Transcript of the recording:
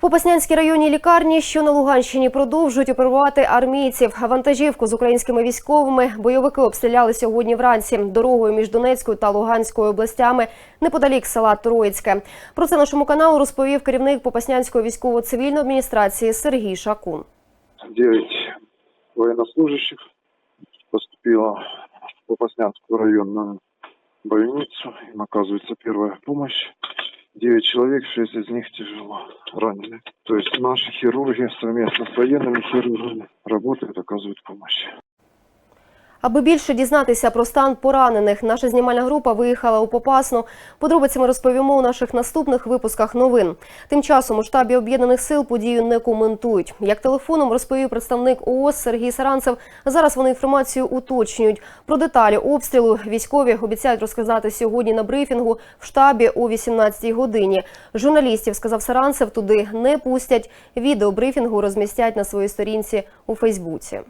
Попаснянській районній лікарні, що на Луганщині, продовжують оперувати армійців. Вантажівку з українськими військовими бойовики обстріляли сьогодні вранці дорогою між Донецькою та Луганською областями неподалік села Троїцьке. Про це нашому каналу розповів керівник Попаснянської військово-цивільної адміністрації Сергій Шакун. 9 военнослужащих поступило в Попаснянскую районную больницу. Им оказывается первая помощь. 9 человек, 6 из них тяжело ранены. То есть наши хирурги совместно с военными хирургами работают, оказывают помощь. Аби більше дізнатися про стан поранених, наша знімальна група виїхала у Попасну. Подробиці ми розповімо у наших наступних випусках новин. Тим часом у штабі об'єднаних сил подію не коментують. Як телефоном розповів представник ООС Сергій Саранцев, зараз вони інформацію уточнюють. Про деталі обстрілу військові обіцяють розказати сьогодні на брифінгу в штабі о 18-й годині. Журналістів, сказав Саранцев, туди не пустять. Відео брифінгу розмістять на своїй сторінці у Фейсбуці.